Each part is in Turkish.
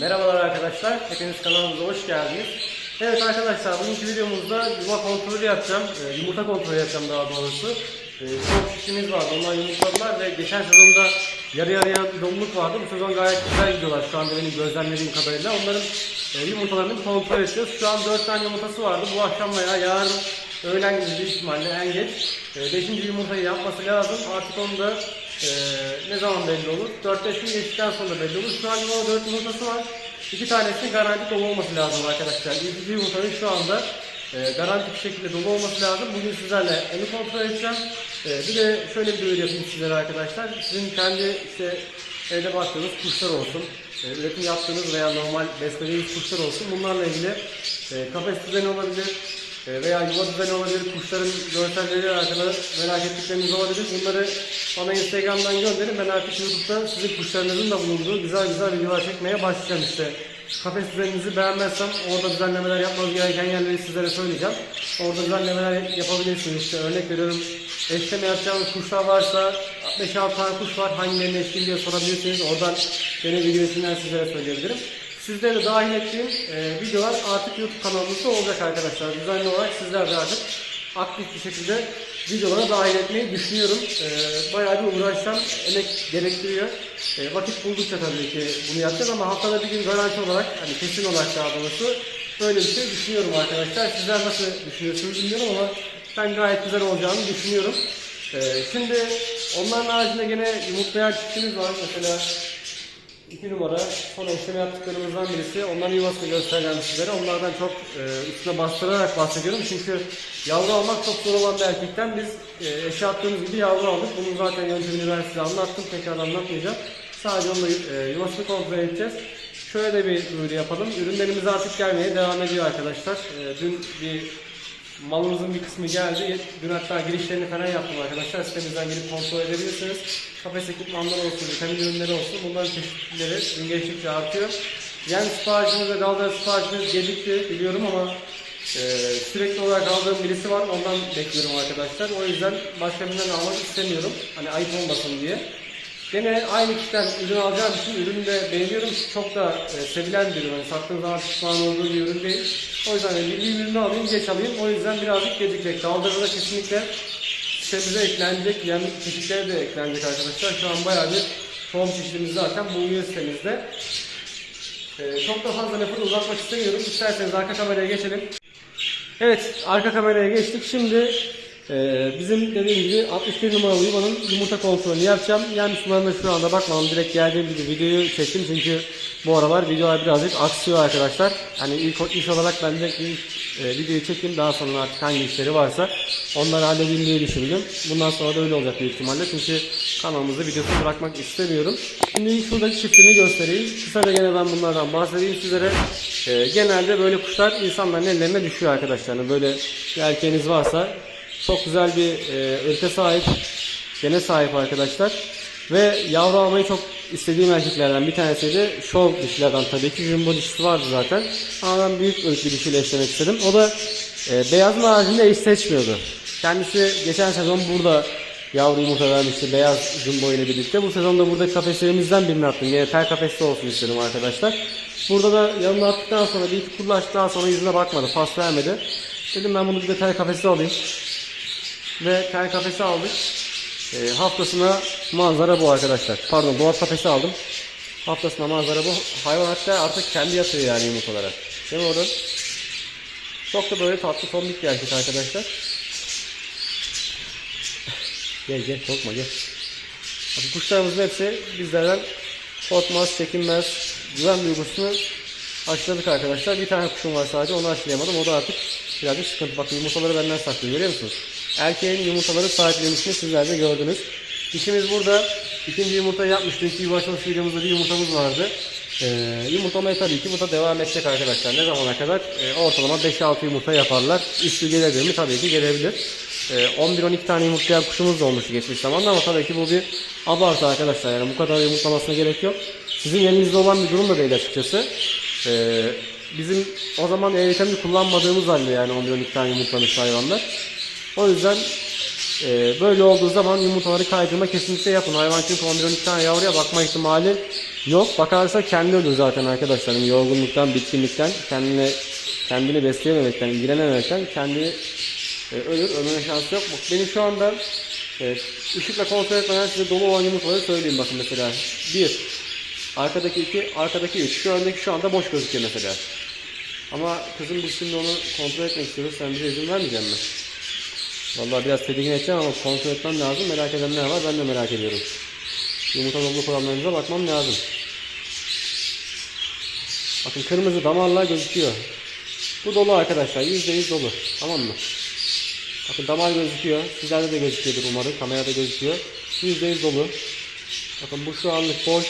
Merhabalar arkadaşlar, hepiniz kanalımıza hoş geldiniz. Evet arkadaşlar, bugünkü videomuzda yuva kontrolü yapacağım, Ee, yumurta kontrolü yapacağım daha doğrusu. Ee, Çok kişimiz vardı, onlar yumurtladılar ve geçen sezonda yarı yarıya bir doluluk vardı. Bu sezon gayet güzel gidiyorlar şu anda benim gözlemlediğim kadarıyla. Onların e, yumurtalarını kontrol ediyoruz. Şu an 4 tane yumurtası vardı. Bu akşam veya yarın öğlen gibi büyük ihtimalle en geç 5. yumurtayı yapması lazım. Artık onu da e, ne zaman belli olur? 4-5 gün geçtikten sonra belli olur. Şu an yuvada 4 yumurtası var. İki tanesinin garanti dolu olması lazım arkadaşlar. İkinci yumurtanın şu anda e, garanti bir şekilde dolu olması lazım. Bugün sizlerle onu kontrol edeceğim. E, bir de şöyle bir duyuru yapayım sizlere arkadaşlar. Sizin kendi işte evde baktığınız kuşlar olsun. E, üretim yaptığınız veya normal beslediğiniz kuşlar olsun. Bunlarla ilgili e, kafes düzeni olabilir. E, veya yuva düzeni olabilir, kuşların görselleri hakkında merak ettikleriniz olabilir. Bunları bana Instagram'dan gönderin. Ben artık YouTube'da sizin kuşlarınızın da bulunduğu güzel güzel videolar çekmeye başlayacağım işte. Kafes düzeninizi beğenmezsem orada düzenlemeler yapmanız gereken yerleri sizlere söyleyeceğim. Orada düzenlemeler yapabilirsiniz. İşte örnek veriyorum eşleme yapacağınız kuşlar varsa 5-6 tane kuş var hangilerini eşleyeyim diye sorabilirsiniz. Oradan benim video içinden sizlere söyleyebilirim. Sizleri de dahil ettiğim e, videolar artık YouTube kanalımızda olacak arkadaşlar. Düzenli olarak sizler de artık aktif bir şekilde videolara dahil etmeyi düşünüyorum. E, bayağı bir uğraşsam emek gerektiriyor. E, vakit buldukça tabii ki bunu yapacağız ama haftada bir gün garanti olarak, hani kesin olarak daha doğrusu böyle bir şey düşünüyorum arkadaşlar. Sizler nasıl düşünüyorsunuz bilmiyorum ama ben gayet güzel olacağını düşünüyorum. E, şimdi onların haricinde gene yumurtlayan çiftimiz var. Mesela 2 numara son eşleme yaptıklarımızdan birisi. Onların yuvasını göstereceğim sizlere. Onlardan çok e, üstüne bastırarak bahsediyorum. Çünkü yavru almak çok zor olan bir erkekten biz e, eşe attığımız gibi yavru aldık. Bunun zaten yöntemini ben size anlattım. Tekrar anlatmayacağım. Sadece onunla e, yuvasını kontrol edeceğiz. Şöyle de bir duyuru yapalım. Ürünlerimiz artık gelmeye devam ediyor arkadaşlar. E, dün bir malımızın bir kısmı geldi. Dün hatta girişlerini falan yaptım arkadaşlar. Sitemizden girip kontrol edebilirsiniz. Kafes ekipmanları olsun, vitamin ürünleri olsun. Bunların çeşitlileri gün geçtikçe artıyor. Yem siparişimiz ve dalga siparişimiz gecikti biliyorum ama e, sürekli olarak aldığım birisi var. Ondan bekliyorum arkadaşlar. O yüzden başka birinden almak istemiyorum. Hani ayıp olmasın diye. Gene aynı kişiden ürün alacağım için ürünü de beğeniyorum. Çok da e, sevilen bir ürün. Yani sattığım zaman pişman olduğum bir ürün değil. O yüzden de milli ürünü alayım, geç alayım. O yüzden birazcık gecikecek. Kaldırıda da kesinlikle sitemize eklenecek. Yani çeşitleri de eklenecek arkadaşlar. Şu an bayağı bir tohum çeşidimiz zaten bulunuyor sitemizde. E, çok da fazla lafı uzatmak istemiyorum. İsterseniz arka kameraya geçelim. Evet, arka kameraya geçtik. Şimdi e, bizim dediğim gibi 61 numaralı yuvanın yumurta kontrolünü yapacağım. Yem sularına şu anda bakmadım. Direkt geldiğim gibi videoyu çektim çünkü bu aralar videolar birazcık aksıyor arkadaşlar. Hani ilk iş olarak ben direkt bir e, videoyu çekeyim. Daha sonra artık hangi işleri varsa onları halledeyim diye düşündüm. Bundan sonra da öyle olacak büyük ihtimalle. Çünkü kanalımızda videosu bırakmak istemiyorum. Şimdi şuradaki çiftini göstereyim. Kısaca gene ben bunlardan bahsedeyim sizlere. E, genelde böyle kuşlar insanların ellerine düşüyor arkadaşlar. Yani böyle bir erkeğiniz varsa çok güzel bir e, ırka sahip, gene sahip arkadaşlar. Ve yavru almayı çok istediğim erkeklerden bir tanesiydi. Şov dişilerden tabii ki. Jumbo dişisi vardı zaten. Ama ben büyük ırk bir dişiyle eşlemek istedim. O da e, beyazın haricinde eş seçmiyordu. Kendisi geçen sezon burada yavru yumurta vermişti beyaz jumbo ile birlikte. Bu sezonda burada kafeslerimizden birini attım. Yine tel kafeste olsun istedim arkadaşlar. Burada da yanına attıktan sonra bir iki kullaştıktan sonra yüzüne bakmadı. Pas vermedi. Dedim ben bunu bir de tel kafeste alayım. Ve tel kafesi aldık. E, haftasına manzara bu arkadaşlar. Pardon dolap kafesi aldım. Haftasına manzara bu. Hayvan hatta artık kendi yatıyor yani yumurtalara. Değil mi orada? Çok da böyle tatlı tombik bir erkek arkadaşlar. gel gel korkma gel. Bakın kuşlarımızın hepsi bizlerden korkmaz, çekinmez, güven duygusunu aşıladık arkadaşlar. Bir tane kuşum var sadece onu aşılayamadım. O da artık birazcık sıkıntı. Bakın yumurtaları benden saklıyor görüyor musunuz? Erkeğin yumurtaları sahiplenmişini sizler de gördünüz. İşimiz burada. İkinci yumurtayı yapmıştık. İki başlamış videomuzda bir yumurtamız vardı. Ee, yumurtlamaya tabii ki bu da devam edecek arkadaşlar. Ne zamana kadar? Ee, ortalama 5-6 yumurta yaparlar. Üstü gelebilir mi? Tabii ki gelebilir. Ee, 11-12 tane yumurtlayan kuşumuz da olmuş geçmiş zamanda ama tabii ki bu bir abartı arkadaşlar. Yani bu kadar yumurtlamasına gerek yok. Sizin elinizde olan bir durum da değil açıkçası. Ee, bizim o zaman E kullanmadığımız halde yani 11-12 tane yumurtlamış hayvanlar. O yüzden Ee, böyle olduğu zaman yumurtaları kaydırma kesinlikle yapın. Hayvan çünkü 11-12 tane yavruya bakma ihtimali yok. Bakarsa kendi ölür zaten arkadaşlar. Yorgunluktan, bitkinlikten, kendine kendini besleyememekten, ilgilenememekten kendi e, ölür. Ölmeme şansı yok. Benim şu anda e, ışıkla kontrol etmeden size dolu olan yumurtaları söyleyeyim bakın mesela. 1, arkadaki 2, arkadaki 3. Şu öndeki şu anda boş gözüküyor mesela. Ama kızım biz şimdi onu kontrol etmek istiyoruz. Sen bize izin vermeyecek misin? Vallahi biraz tedirgin edeceğim ama kontrol etmem lazım. Merak edenler var. Ben de merak ediyorum. Yumurta doluluk oranlarınıza bakmam lazım. Bakın kırmızı damarlar gözüküyor. Bu dolu arkadaşlar. %100 dolu. Tamam mı? Bakın damar gözüküyor. Sizlerde de gözüküyordur umarım. Kamerada gözüküyor. %100 dolu. Bakın bu şu anlık boş.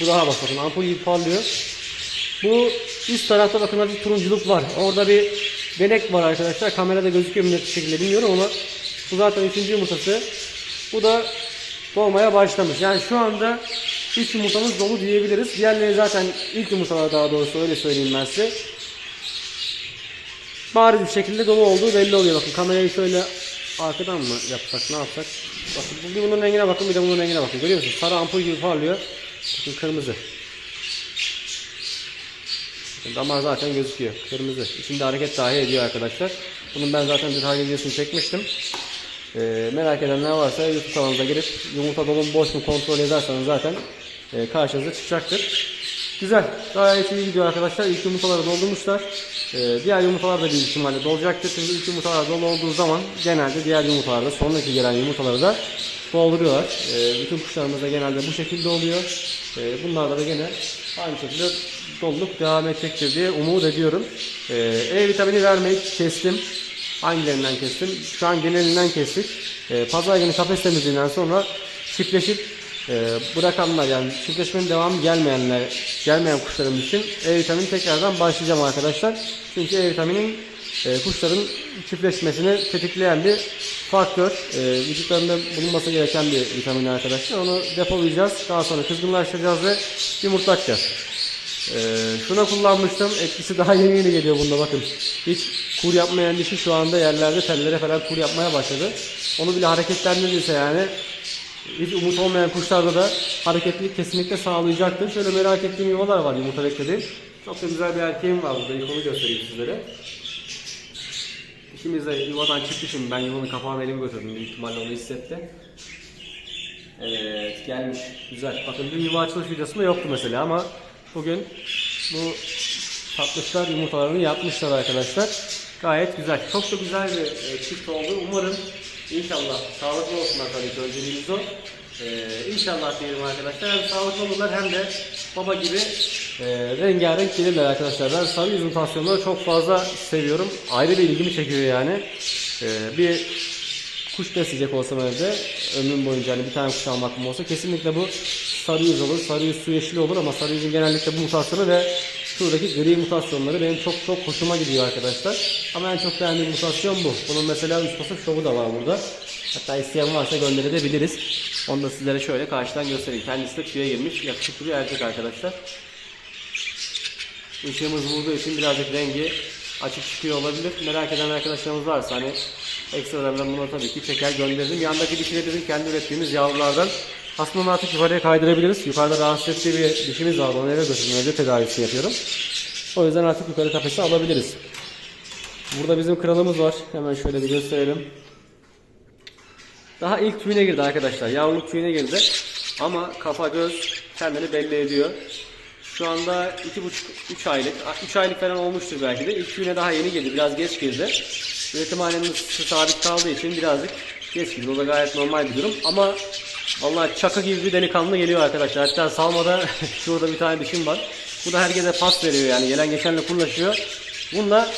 Bu daha bak bakın ampul gibi parlıyor. Bu üst tarafta bakın bir turunculuk var. Orada bir benek var arkadaşlar. Kamerada gözüküyor mu net şekilde bilmiyorum ama bu zaten üçüncü yumurtası. Bu da doğmaya başlamış. Yani şu anda üç yumurtamız dolu diyebiliriz. Diğerleri zaten ilk yumurtalar daha doğrusu öyle söyleyeyim ben size. Bariz bir şekilde dolu olduğu belli oluyor. Bakın kamerayı şöyle arkadan mı yapsak ne yapsak? Bakın bir bunun rengine bakın bir de bunun rengine bakın. Görüyor musunuz? Sarı ampul gibi parlıyor. Bakın kırmızı. Damar zaten gözüküyor. Kırmızı. İçinde hareket dahi ediyor arkadaşlar. Bunun ben zaten detaylı videosunu çekmiştim. Ee, merak edenler varsa YouTube kanalımıza girip yumurta dolu mu boş mu kontrol ederseniz zaten e, karşınıza çıkacaktır. Güzel. Gayet iyi gidiyor arkadaşlar. İlk yumurtaları doldurmuşlar. Ee, diğer yumurtalar da büyük ihtimalle dolacaktır. Çünkü ilk yumurtalar dolu olduğu zaman genelde diğer yumurtalar da sonraki gelen yumurtaları da dolduruyorlar. Ee, bütün kuşlarımız da genelde bu şekilde oluyor. Ee, bunlarda da gene aynı şekilde doluluk devam edecektir diye umut ediyorum. Ee, E vitamini vermeyi kestim. Hangilerinden kestim? Şu an genelinden kestik. Ee, pazar günü kafes temizliğinden sonra çiftleşip e, bırakanlar yani çiftleşmenin devamı gelmeyenler, gelmeyen kuşlarım için E vitamini tekrardan başlayacağım arkadaşlar. Çünkü E vitaminin e, kuşların çiftleşmesini tetikleyen bir faktör. E, vücutlarında bulunması gereken bir vitamin arkadaşlar. Onu depolayacağız. Daha sonra kızgınlaştıracağız ve yumurtlatacağız. Ee, şuna kullanmıştım. Etkisi daha yeni yeni geliyor bunda bakın. Hiç kur yapmayan dişi şu anda yerlerde tellere falan kur yapmaya başladı. Onu bile hareketlendirirse yani hiç umut olmayan kuşlarda da hareketlilik kesinlikle sağlayacaktır. Şöyle merak ettiğim yuvalar var yumurta beklediğim. Çok da güzel bir erkeğim var burada. İlk göstereyim sizlere. İkimiz de yuvadan çıkmışım. Ben yuvanın kapağını elimi götürdüm. Büyük ihtimalle onu hissetti. Evet gelmiş. Güzel. Bakın dün yuva açılış videosunda yoktu mesela ama bugün bu tatlışlar yumurtalarını yapmışlar arkadaşlar. Gayet güzel. Çok da güzel bir e, çift oldu. Umarım inşallah sağlıklı olsunlar tabii ki önceliğimiz o. Ee, inşallah diyelim arkadaşlar. Hem sağlıklı olurlar hem de baba gibi e, rengarenk gelirler arkadaşlar. Ben sarı yüz mutasyonları çok fazla seviyorum. Ayrı bir ilgimi çekiyor yani. Ee, bir kuş besleyecek olsam evde ömrüm boyunca hani bir tane kuş almak mı olsa kesinlikle bu sarı yüz olur. Sarı yüz su yeşili olur ama sarı yüzün genellikle bu mutasyonu ve şuradaki gri mutasyonları benim çok çok hoşuma gidiyor arkadaşlar. Ama en çok beğendiğim mutasyon bu. Bunun mesela üst şovu da var burada. Hatta isteyen varsa gönderebiliriz. Onu da sizlere şöyle karşıdan göstereyim. Kendisi de tüye girmiş. Yakışıklı bir erkek arkadaşlar. Işığımız vurduğu için birazcık rengi açık çıkıyor olabilir. Merak eden arkadaşlarımız varsa hani ekstradan ben bunu tabii ki çeker gönderirim. Yandaki dişine dedim kendi ürettiğimiz yavrulardan. Aslında onu artık yukarıya kaydırabiliriz. Yukarıda rahatsız ettiği bir dişimiz var. Onu eve götürdüm. Evde tedavisini yapıyorum. O yüzden artık yukarı kafesi alabiliriz. Burada bizim kralımız var. Hemen şöyle bir gösterelim. Daha ilk tüyüne girdi arkadaşlar. Yavruluk tüyüne girdi. Ama kafa göz kendini belli ediyor. Şu anda 2,5-3 aylık, 3 aylık falan olmuştur belki de. İlk tüyüne daha yeni girdi, biraz geç girdi. Üretim halinin ısısı sabit kaldığı için birazcık geç girdi. O da gayet normal bir durum. Ama vallahi çaka gibi bir delikanlı geliyor arkadaşlar. Hatta salmada şurada bir tane dişim var. Bu da herkese pas veriyor yani. Gelen geçenle kurlaşıyor. Bunda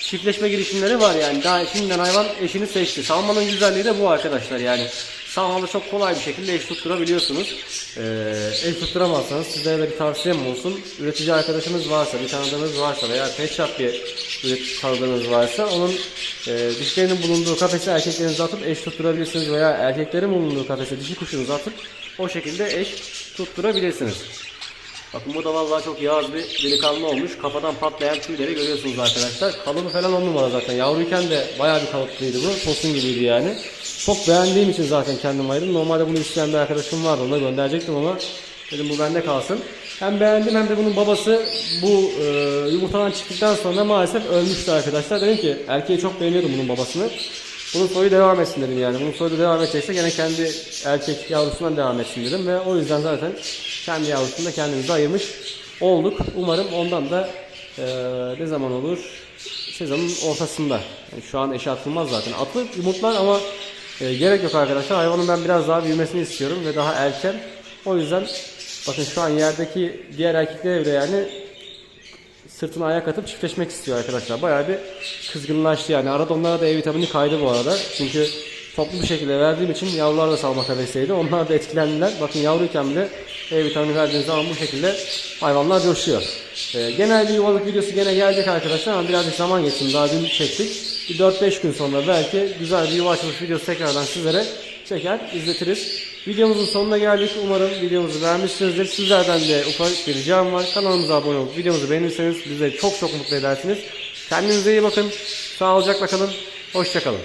çiftleşme girişimleri var yani. Daha şimdiden hayvan eşini seçti. Salmanın güzelliği de bu arkadaşlar yani. Salmada çok kolay bir şekilde eş tutturabiliyorsunuz. Ee, eş tutturamazsanız sizlere de bir tavsiyem olsun. Üretici arkadaşınız varsa, bir tanıdığınız varsa veya pet shop bir üretici tanıdığınız varsa onun e, dişlerinin bulunduğu kafese erkeklerinizi atıp eş tutturabilirsiniz veya erkeklerin bulunduğu kafese dişi kuşunuzu atıp o şekilde eş tutturabilirsiniz. Bakın bu da vallahi çok yağız bir delikanlı olmuş. Kafadan patlayan tüyleri görüyorsunuz arkadaşlar. Kalıbı falan on numara zaten. Yavruyken de bayağı bir kalıplıydı bu. Tosun gibiydi yani. Çok beğendiğim için zaten kendim ayırdım. Normalde bunu isteyen bir arkadaşım vardı. Ona gönderecektim ama dedim bu bende kalsın. Hem beğendim hem de bunun babası bu e, yumurtadan çıktıktan sonra maalesef ölmüştü arkadaşlar. Dedim ki erkeği çok beğeniyordum bunun babasını. Bunun soyu devam etsin dedim yani. Bunun soyu da devam edecekse gene kendi erkek yavrusundan devam etsin dedim. Ve o yüzden zaten kendi yavrusunu da kendimize ayırmış olduk. Umarım ondan da e, ne zaman olur? Sezonun ortasında. Yani şu an eşe atılmaz zaten. Atılır yumurtlar ama e, gerek yok arkadaşlar. Hayvanın ben biraz daha büyümesini istiyorum ve daha erken. O yüzden bakın şu an yerdeki diğer erkekler bile yani sırtına ayak atıp çiftleşmek istiyor arkadaşlar. Bayağı bir kızgınlaştı yani. Arada onlara da E vitamini kaydı bu arada. Çünkü toplu bir şekilde verdiğim için yavrular da salmak hevesliydi. Onlar da etkilendiler. Bakın yavruyken bile E vitamini verdiğiniz zaman bu şekilde hayvanlar coşuyor. Ee, genel bir yuvalık videosu gene gelecek arkadaşlar ama birazcık zaman geçsin. Daha dün çektik. Bir 4-5 gün sonra belki güzel bir yuva açılış videosu tekrardan sizlere çeker, izletiriz. Videomuzun sonuna geldik. Umarım videomuzu beğenmişsinizdir. Sizlerden de ufak bir ricam var. Kanalımıza abone olup videomuzu beğenirseniz bizi çok çok mutlu edersiniz. Kendinize iyi bakın. Sağlıcakla kalın. Hoşçakalın.